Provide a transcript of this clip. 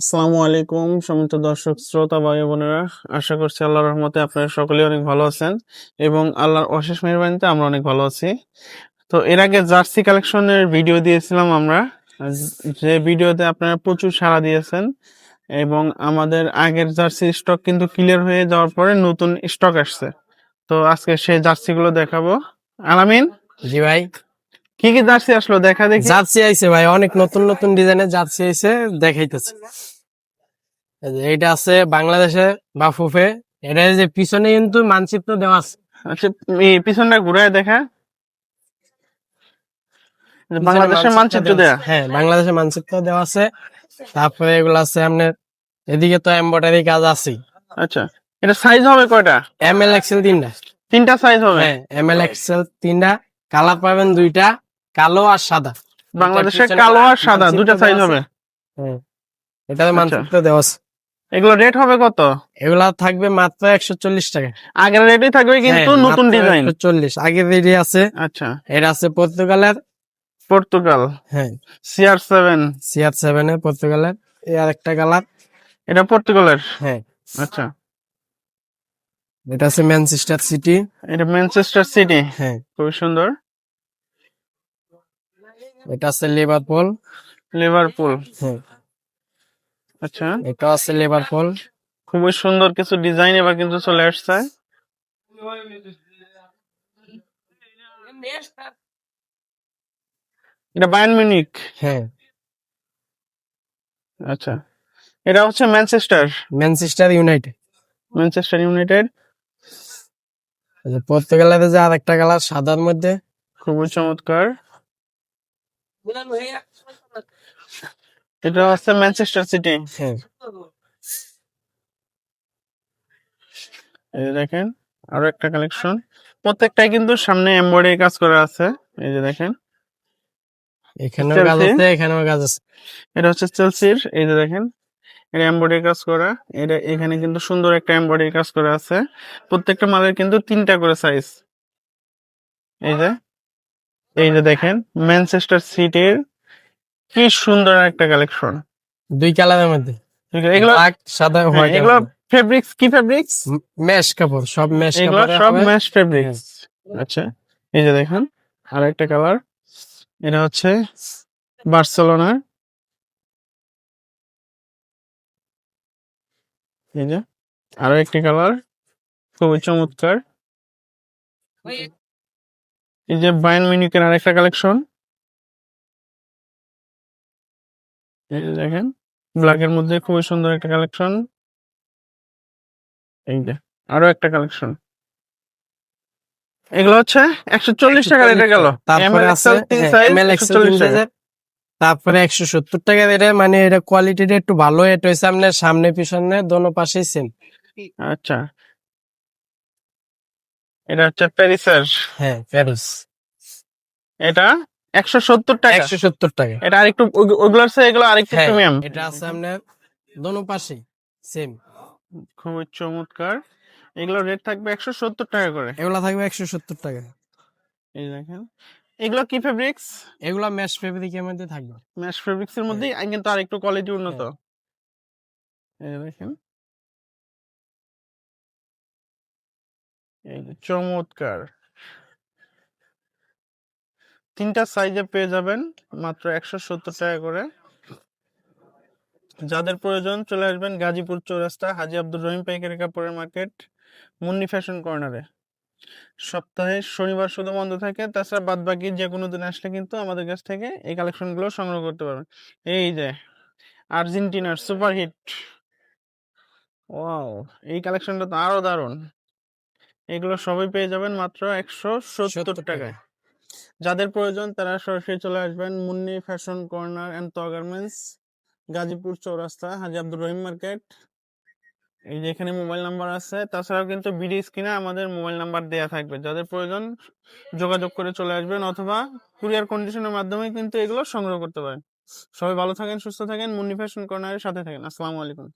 আসসালামু আলাইকুম, সমস্ত দর্শক, শ্রোতা ভাই বোনেরা। আশা করছি আল্লাহর রহমতে আপনারা সকলে অনেক ভালো আছেন এবং আল্লাহর অশেষ মেহরবানিতে আমরা অনেক ভালো আছি। তো এর আগে জার্সি কালেকশনের ভিডিও দিয়েছিলাম আমরা। যে ভিডিওতে আপনারা প্রচুর সাড়া দিয়েছেন এবং আমাদের আগের জার্সি স্টক কিন্তু ক্লিয়ার হয়ে যাওয়ার পরে নতুন স্টক আসছে। তো আজকে সেই জার্সিগুলো দেখাবো। আলামিন? জি ভাই। কি কি জার্সি আসলো? দেখা দেখি। জার্সি আইছে ভাই অনেক নতুন নতুন ডিজাইনের জার্সি আইছে দেখাইতেছে। এইটা আছে বাংলাদেশে বাফুফে এটা যে পিছনে কিন্তু মানচিত্র দেওয়া আছে। আচ্ছা পিছনটা ঘুরায় দেখা। বাংলাদেশের মানচিত্র দেয়া। হ্যাঁ বাংলাদেশের মানচিত্র দেওয়া আছে। তারপরে এগুলো আছে আপনার এদিকে তো এমব্রয়ডারি কাজ আছে আচ্ছা এটা সাইজ হবে কয়টা? এম এল এক্সেল তিনটা। তিনটা সাইজ হবে? হ্যাঁ এম এল এক্সেল তিনটা কালার পাবেন দুইটা। কালো আর সাদা। বাংলাদেশের পিছনে কালো আর সাদা দুটা সাইজ হবে। হ্যাঁ এটাতে আচ্ছা। মানচিত্র দেওয়া আছে। এগুলো রেট হবে কত? এগুলা থাকবে মাত্র একশো চল্লিশ টাকা। আগের রেটই থাকবে কিন্তু হ্যাঁ, নতুন ডিজাইন চল্লিশ। আগে রেডি আছে। আচ্ছা। এটা আছে পর্তুগালের। পর্তুগাল। হ্যাঁ। সিআর সেভেন সিআর সেভেন এর পর্তুগালের। এই আর একটা কালার এটা পর্তুগালের? হ্যাঁ। আচ্ছা। এটা আছে ম্যানচেস্টার সিটি এটা ম্যানচেস্টার সিটি হ্যাঁ। খুবই সুন্দর। এটা আছে লিভারপুল লিভারপুল হ্যাঁ। আচ্ছা। এটা আছে লিভারপুল খুবই সুন্দর কিছু ডিজাইন এবার কিন্তু চলে আসছে। এটা বায়ার্ন মিউনিক হ্যাঁ। আচ্ছা। এটা হচ্ছে Manchester Manchester United Manchester United পর্তুগালের যে আর একটা কালার সাদার মধ্যে। খুবই চমৎকার। এটা হচ্ছে ম্যানচেস্টার সিটি এই দেখেন আরও একটা কালেকশন প্রত্যেকটাই কিন্তু সামনে এমব্রয়ডারি কাজ করা আছে। এই যে দেখেন। এখানেও কাজ আছে এখানেও কাজ আছে। এটা হচ্ছে চেলসির এই যে দেখেন। এটা এমব্রয়ডারি কাজ করা। এটা এখানে কিন্তু সুন্দর একটা এমব্রয়ডারি কাজ করা আছে। প্রত্যেকটা মালের কিন্তু তিনটা করে সাইজ এই যে। এই যে দেখেন ম্যানচেস্টার সিটির কি সুন্দর একটা কালেকশন দুই কালারের মধ্যে। এগুলো সাদা হ্যাঁ, হোয়াইট এগুলো ফেব্রিক্স কি ফেব্রিক্স ম্যাশ কাপড় সব ম্যাশ এগুলো সব ম্যাশ ফেব্রিক্স আচ্ছা এই যে দেখেন আর একটা কালার এটা হচ্ছে বার্সেলোনার এই যে আরও একটি কালার খুবই চমৎকার। এই যে বায়ান মিউনিকের আরেকটা কালেকশন এই দেখেন ব্ল্যাকের মধ্যে খুবই সুন্দর একটা কালেকশন এই যে আরও একটা কালেকশন এগুলো হচ্ছে একশো চল্লিশ টাকা রেটে গেল। তারপরে হ্যাঁ, ML 140 টাকা। size-এর। তারপরে একশো সত্তর টাকা এটা মানে এটা কোয়ালিটিটা একটু ভালো এটা আপনার সামনে পিছনে দোনো পাশেই সেম আচ্ছা এটা হচ্ছে প্যারিসের। হ্যাঁ প্যারিস। এটা একশো সত্তর টাকা। একশো সত্তর টাকা। এটা আরেকটু ওগ- ওগুলোর চেয়ে এগুলো আরেকটু হ্যাঁ প্রিমিয়াম এটা আছে আপনার দোনো পাশেই সেম খুবই চমৎকার। এগুলো রেট থাকবে একশো সত্তর টাকা করে। এগুলা থাকবে একশো সত্তর টাকা। এই দেখেন। এগুলো কি ফেব্রিক্স এগুলা ম্যাশ ফেব্রিকের মধ্যে থাকবে। ম্যাশ ফেব্রিক্স এর মধ্যেই আই কিন্তু আরেকটু কোয়ালিটি উন্নত। এই দেখেন। এই যে চমৎকার। তিনটা সাইজে পেয়ে যাবেন মাত্র একশো সত্তর টাকা করে। যাদের প্রয়োজন চলে আসবেন গাজীপুর চৌরাস্তা হাজি আব্দুর রহিম পাইকারি কাপড়ের মার্কেট মুন্নি ফ্যাশন কর্নারে সপ্তাহে শনিবার শুধু বন্ধ থাকে তাছাড়া বাদ বাকি যে কোনো দিন আসলে কিন্তু আমাদের কাছ থেকে এই কালেকশনগুলো সংগ্রহ করতে পারবেন। এই যে আর্জেন্টিনার সুপার হিট ওয়াও এই কালেকশনটা তো আরও দারুণ। এগুলো সবই পেয়ে যাবেন মাত্র একশো সত্তর টাকায়। যাদের প্রয়োজন তারা সরাসরি চলে আসবেন মুন্নি ফ্যাশন কর্নার অ্যান্ড ত গার্মেন্টস গাজীপুর চৌরাস্তা হাজি আব্দুর রহিম মার্কেট। এই যে এখানে মোবাইল নাম্বার আছে তাছাড়াও কিন্তু ভিডিও স্ক্রিনে আমাদের মোবাইল নাম্বার দেয়া থাকবে। যাদের প্রয়োজন যোগাযোগ করে চলে আসবেন অথবা কুরিয়ার কন্ডিশনের মাধ্যমে কিন্তু এগুলো সংগ্রহ করতে পারেন। সবাই ভালো থাকেন সুস্থ থাকেন মুন্নি ফ্যাশন কর্নারের সাথে থাকেন। আসসালামু আলাইকুম।